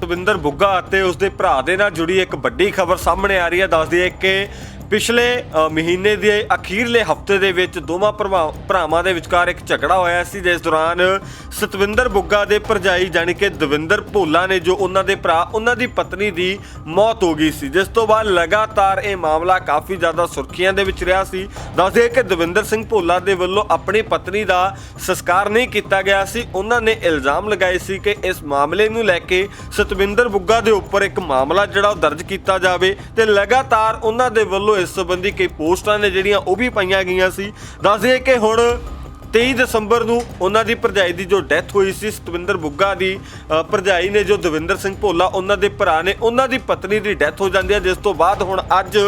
ਤਵਿੰਦਰ ਬੁੱਗਾ ਅਤੇ ਉਸਦੇ ਭਰਾ ਦੇ ਨਾਲ ਜੁੜੀ ਇੱਕ ਵੱਡੀ ਖਬਰ ਸਾਹਮਣੇ ਆ ਰਹੀ ਹੈ। ਦੱਸਦੀ ਹੈ ਕਿ ਪਿਛਲੇ ਮਹੀਨੇ ਦੇ ਅਖੀਰਲੇ ਹਫ਼ਤੇ ਦੇ ਵਿੱਚ ਦੋਵਾਂ ਭਰਵਾ- ਭਰਾਵਾਂ ਦੇ ਵਿਚਕਾਰ ਇੱਕ ਝਗੜਾ ਹੋਇਆ ਸੀ, ਜਿਸ ਦੌਰਾਨ ਸਤਵਿੰਦਰ ਬੁੱਗਾ ਦੇ ਭਰਜਾਈ ਜਾਣੀ ਕਿ ਦਵਿੰਦਰ ਭੋਲਾ ਨੇ ਜੋ ਉਹਨਾਂ ਦੇ ਭਰਾ, ਉਹਨਾਂ ਦੀ ਪਤਨੀ ਦੀ ਮੌਤ ਹੋ ਗਈ ਸੀ, ਜਿਸ ਤੋਂ ਬਾਅਦ ਲਗਾਤਾਰ ਇਹ ਮਾਮਲਾ ਕਾਫੀ ਜ਼ਿਆਦਾ ਸੁਰਖੀਆਂ ਦੇ ਵਿੱਚ ਰਿਹਾ ਸੀ। ਦੱਸਦੇ ਕਿ ਦਵਿੰਦਰ ਸਿੰਘ ਭੋਲਾ ਦੇ ਵੱਲੋਂ ਆਪਣੀ ਪਤਨੀ ਦਾ ਸੰਸਕਾਰ ਨਹੀਂ ਕੀਤਾ ਗਿਆ ਸੀ, ਉਹਨਾਂ ਨੇ ਇਲਜ਼ਾਮ ਲਗਾਏ ਸੀ ਕਿ ਇਸ ਮਾਮਲੇ ਨੂੰ ਲੈ ਕੇ ਸਤਵਿੰਦਰ ਬੁੱਗਾ ਦੇ ਉੱਪਰ ਇੱਕ ਮਾਮਲਾ ਜਿਹੜਾ ਉਹ ਦਰਜ ਕੀਤਾ ਜਾਵੇ ਤੇ ਲਗਾਤਾਰ ਉਹਨਾਂ ਦੇ ਵੱਲੋਂ ਇਸ ਸੰਬੰਧੀ ਕਈ ਪੋਸਟਾਂ ਨੇ ਜਿਹੜੀਆਂ ਉਹ ਵੀ ਪਾਈਆਂ ਗਈਆਂ ਸੀ। ਦੱਸਦੇ ਕਿ ਹੁਣ 23 ਦਸੰਬਰ ਨੂੰ ਉਹਨਾਂ ਦੀ ਭਰਜਾਈ ਦੀ ਜੋ ਡੈਥ ਹੋਈ ਸੀ, ਸਤਵਿੰਦਰ ਬੁੱਗਾ ਦੀ ਭਰਜਾਈ ਨੇ ਜੋ ਦਵਿੰਦਰ ਸਿੰਘ ਭੋਲਾ, ਉਹਨਾਂ ਦੇ ਭਰਾ ਨੇ, ਉਹਨਾਂ ਦੀ ਪਤਨੀ ਦੀ ਡੈਥ ਹੋ ਜਾਂਦੀ ਹੈ, ਜਿਸ ਤੋਂ ਬਾਅਦ ਹੁਣ ਅੱਜ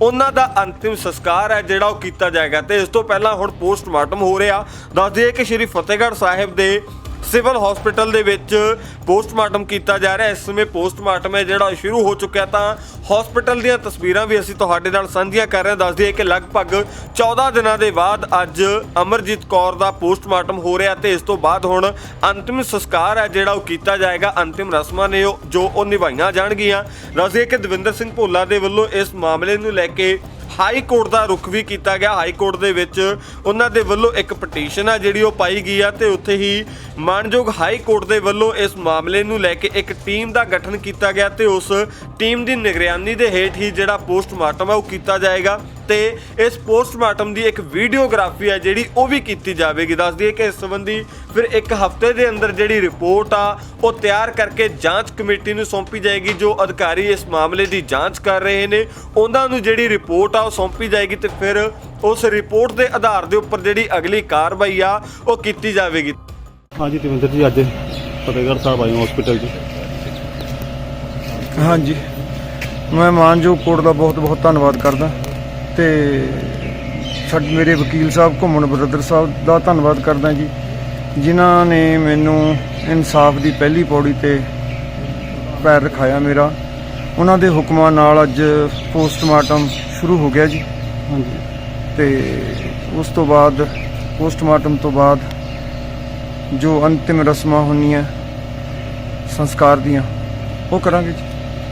ਉਹਨਾਂ ਦਾ ਅੰਤਿਮ ਸੰਸਕਾਰ ਹੈ, ਜਿਹੜਾ ਉਹ ਕੀਤਾ ਜਾਏਗਾ। ਤੇ ਇਸ ਤੋਂ ਪਹਿਲਾਂ ਹੁਣ ਪੋਸਟਮਾਰਟਮ ਹੋ ਰਿਹਾ। ਦੱਸ ਦਈਏ ਕਿ ਸ਼੍ਰੀ ਫਤਿਹਗੜ੍ਹ ਸਾਹਿਬ ਦੇ ਸਿਵਲ ਹਸਪੀਟਲ ਦੇ ਵਿੱਚ ਪੋਸਟਮਾਰਟਮ ਕੀਤਾ ਜਾ ਰਿਹਾ। ਇਸ ਸਮੇਂ ਪੋਸਟਮਾਰਟਮ ਹੈ, ਜਿਹੜਾ ਉਹ ਸ਼ੁਰੂ ਹੋ ਚੁੱਕਿਆ ਤਾਂ ਹਸਪੀਟਲ ਦੀਆਂ ਤਸਵੀਰਾਂ ਵੀ ਅਸੀਂ ਤੁਹਾਡੇ ਨਾਲ ਸਾਂਝੀਆਂ ਕਰ ਰਹੇ ਹਾਂ। ਦੱਸ ਦਈਏ ਕਿ ਲਗਭਗ 14 ਦਿਨਾਂ ਦੇ ਬਾਅਦ ਅੱਜ ਅਮਰਜੀਤ ਕੌਰ ਦਾ ਪੋਸਟਮਾਰਟਮ ਹੋ ਰਿਹਾ ਤੇ ਇਸ ਤੋਂ ਬਾਅਦ ਹੁਣ ਅੰਤਿਮ ਸੰਸਕਾਰ ਹੈ, ਜਿਹੜਾ ਉਹ ਕੀਤਾ ਜਾਏਗਾ। ਅੰਤਿਮ ਰਸਮਾਂ ਨੇ ਉਹ- ਜੋ ਉਹ ਨਿਭਾਈਆਂ ਜਾਣਗੀਆਂ। ਦੱਸ ਦਈਏ ਕਿ ਦਵਿੰਦਰ ਸਿੰਘ ਭੋਲਾ ਦੇ ਵੱਲੋਂ ਇਸ ਮਾਮਲੇ ਨੂੰ ਲੈ ਕੇ ਹਾਈ ਕੋਰਟ ਦਾ ਰੁਖ ਵੀ ਕੀਤਾ ਗਿਆ। ਹਾਈ ਕੋਰਟ ਦੇ ਵਿੱਚ ਉਹਨਾਂ ਦੇ ਵੱਲੋਂ ਇੱਕ ਪਟੀਸ਼ਨ ਆ ਜਿਹੜੀ ਉਹ ਪਾਈ ਗਈ ਆ ਤੇ ਉੱਥੇ ਹੀ ਮਾਨਯੋਗ ਹਾਈ ਕੋਰਟ ਦੇ ਵੱਲੋਂ ਇਸ ਮਾਮਲੇ ਨੂੰ ਲੈ ਕੇ ਇੱਕ ਟੀਮ ਦਾ ਗਠਨ ਕੀਤਾ ਗਿਆ ਤੇ ਉਸ ਟੀਮ ਦੀ ਨਿਗਰਾਨੀ ਦੇ ਹੇਠ ਹੀ ਜਿਹੜਾ ਪੋਸਟਮਾਰਟਮ ਆ ਉਹ ਕੀਤਾ ਜਾਏਗਾ। ਤੇ ਇਸ ਪੋਸਟਮਾਰਟਮ ਦੀ ਇੱਕ ਵੀਡੀਓਗ੍ਰਾਫੀ ਹੈ ਜਿਹੜੀ ਉਹ ਵੀ ਕੀਤੀ ਜਾਵੇਗੀ। ਦੱਸ ਦਈਏ ਕਿ ਇਸ ਸੰਬੰਧੀ ਫਿਰ ਇੱਕ ਹਫ਼ਤੇ ਦੇ ਅੰਦਰ ਜਿਹੜੀ ਰਿਪੋਰਟ ਆ ਉਹ ਤਿਆਰ ਕਰਕੇ ਜਾਂਚ ਕਮੇਟੀ ਨੂੰ ਸੌਂਪੀ ਜਾਏਗੀ ਜੋ ਅਧਿਕਾਰੀ ਇਸ ਮਾਮਲੇ ਦੀ ਜਾਂਚ ਕਰ ਰਹੇ ਨੇ। ਉਹਨਾਂ ਨੂੰ ਜਿਹੜੀ ਰਿਪੋਰਟ ਆ ਉਹ ਸੌਂਪੀ ਜਾਏਗੀ ਤੇ ਫਿਰ ਉਸ ਰਿਪੋਰਟ ਦੇ ਆਧਾਰ ਦੇ ਉੱਪਰ ਜਿਹੜੀ ਅਗਲੀ ਕਾਰਵਾਈ ਆ ਉਹ ਕੀਤੀ ਜਾਵੇਗੀ। ਹਾਂਜੀ ਦਵਿੰਦਰ ਜੀ ਅੱਜ ਫਤਿਹਗੜ੍ਹ ਸਾਹਿਬ ਆਏ ਹਸਪੀਟਲ 'ਚ। ਹਾਂਜੀ। ਮੈਂ ਮਾਨਯੋਗ ਕੋਰਟ ਦਾ ਬਹੁਤ ਬਹੁਤ ਧੰਨਵਾਦ ਕਰਦਾ। ਤੇ ਸਾਡੇ ਮੇਰੇ ਵਕੀਲ ਸਾਹਿਬ ਘੁੰਮਣ ਬ੍ਰਦਰ ਸਾਹਿਬ ਦਾ ਧੰਨਵਾਦ ਕਰਦਾ ਜੀ ਜਿਨ੍ਹਾਂ ਨੇ ਮੈਨੂੰ ਇਨਸਾਫ ਦੀ ਪਹਿਲੀ ਪੌੜੀ ਤੇ ਪੈਰ ਰਖਾਇਆ ਮੇਰਾ। ਉਹਨਾਂ ਦੇ ਹੁਕਮਾਂ ਨਾਲ ਅੱਜ ਪੋਸਟਮਾਰਟਮ ਸ਼ੁਰੂ ਹੋ ਗਿਆ ਜੀ। ਹਾਂਜੀ। ਤੇ ਉਸ ਤੋਂ ਬਾਅਦ ਪੋਸਟਮਾਰਟਮ ਤੋਂ ਬਾਅਦ ਜੋ ਅੰਤਿਮ ਰਸਮਾਂ ਹੁੰਦੀਆਂ ਸੰਸਕਾਰ ਦੀਆਂ ਉਹ ਕਰਾਂਗੇ ਜੀ।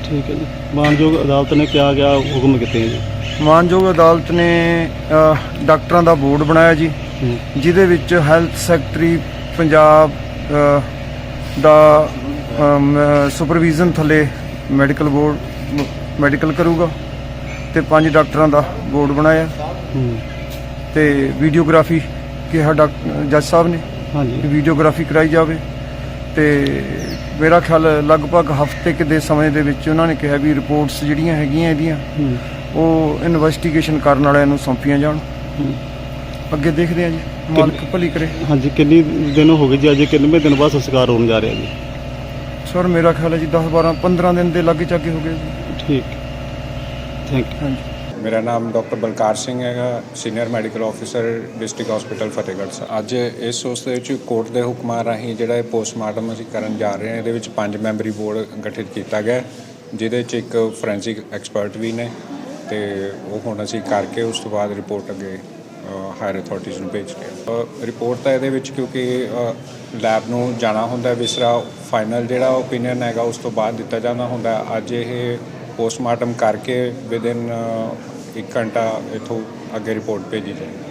ਠੀਕ ਹੈ ਜੀ। ਮਾਨਯੋਗ ਅਦਾਲਤ ਨੇ ਕਿਹਾ ਗਿਆ ਹੁਕਮ ਕੀਤੇ ਜੀ ਮਾਨਯੋਗ ਅਦਾਲਤ ਨੇ ਅ, ਡਾਕਟਰਾਂ ਦਾ ਬੋਰਡ ਬਣਾਇਆ ਜੀ ਜਿਹਦੇ ਵਿੱਚ ਹੈਲਥ ਸੈਕਟਰੀ ਪੰਜਾਬ ਅ, ਦਾ ਸੁਪਰਵੀਜ਼ਨ ਥੱਲੇ ਮੈਡੀਕਲ ਬੋਰਡ ਮੈਡੀਕਲ ਕਰੂਗਾ ਤੇ ਪੰਜ ਡਾਕਟਰਾਂ ਦਾ ਬੋਰਡ ਬਣਾਇਆ। ਤੇ ਵੀਡੀਓਗ੍ਰਾਫੀ ਕਿਹਾ ਡਾਕ- ਜੱਜ ਸਾਹਿਬ ਨੇ ਹਾਂਜੀ। ਵੀਡੀਓਗ੍ਰਾਫੀ ਕਰਾਈ ਜਾਵੇ। ਤੇ ਮੇਰਾ ਖਿਆਲ ਲਗਭਗ ਹਫ਼ਤੇ ਕੁ ਦੇ ਸਮੇਂ ਦੇ ਵਿੱਚ ਉਹਨਾਂ ਨੇ ਕਿਹਾ ਵੀ ਰਿਪੋਰਟਸ ਜਿਹੜੀਆਂ ਹੈਗੀਆਂ ਇਹਦੀਆਂ ਉਹ ਇਨਵੈਸਟੀਗੇਸ਼ਨ ਕਰਨ ਵਾਲਿਆਂ ਨੂੰ ਸੌਂਪੀਆਂ ਜਾਣ। ਅੱਗੇ ਦੇਖਦੇ ਹਾਂ ਜੀ। ਮਾਲਕ ਭਲੀ ਕਰੇ। ਹਾਂਜੀ ਕਿੰਨੀ ਦਿਨ ਹੋ ਗਏ ਜੀ? ਅੱਜ ਕਿੰਨੇ ਦਿਨ ਬਾਅਦ ਸੰਸਕਾਰ ਹੋਣ ਜਾ ਰਿਹਾ ਜੀ? ਸਰ ਮੇਰਾ ਖਿਆਲ ਹੈ ਜੀ 10 12 15 ਦਿਨ ਦੇ ਲਾਗੇ ਚਾਗੇ ਹੋ ਗਏ ਜੀ। ਠੀਕ। ਥੈਂਕ ਯੂ ਹਾਂਜੀ। ਮੇਰਾ ਨਾਮ ਡਾਕਟਰ ਬਲਕਾਰ ਸਿੰਘ ਹੈਗਾ senior medical officer district hospital Fatehgarh Sahib. ਅੱਜ ਇਸ ਉਸ ਦੇ ਵਿੱਚ ਕੋਰਟ ਦੇ ਹੁਕਮਾਂ ਰਾਹੀਂ ਜਿਹੜਾ ਇਹ ਪੋਸਟਮਾਰਟਮ ਅਸੀਂ ਕਰਨ ਜਾ ਰਹੇ ਹਾਂ ਇਹਦੇ ਵਿੱਚ ਪੰਜ ਮੈਂਬਰੀ ਬੋਰਡ ਗਠਿਤ ਕੀਤਾ ਗਿਆ ਜਿਹਦੇ ਚ ਇੱਕ ਫੋਰੈਂਸਿਕ ਐਕਸਪਰਟ ਵੀ ਨੇ ਤੇ ਉਹ ਹੁਣ ਅਸੀਂ ਕਰਕੇ ਉਸ ਤੋਂ ਬਾਅਦ ਰਿਪੋਰਟ ਅੱਗੇ ਹਾਇਰ ਅਥਾਰਟੀਜ਼ ਨੂੰ ਭੇਜ ਰਹੇ ਰਿਪੋਰਟ ਤਾਂ ਇਹਦੇ ਵਿੱਚ ਕਿਉਂਕਿ ਲੈਬ ਨੂੰ ਜਾਣਾ ਹੁੰਦਾ, ਵਿਸਰਾ ਫਾਈਨਲ ਜਿਹੜਾ ਓਪੀਨੀਅਨ ਹੈਗਾ ਉਸ ਤੋਂ ਬਾਅਦ ਦਿੱਤਾ ਜਾਂਦਾ ਹੁੰਦਾ। ਅੱਜ ਇਹ ਪੋਸਟਮਾਰਟਮ ਕਰਕੇ ਵਿਦਿਨ ਇੱਕ ਘੰਟਾ ਇਥੋਂ ਅੱਗੇ ਰਿਪੋਰਟ ਭੇਜੀ ਜਾਏ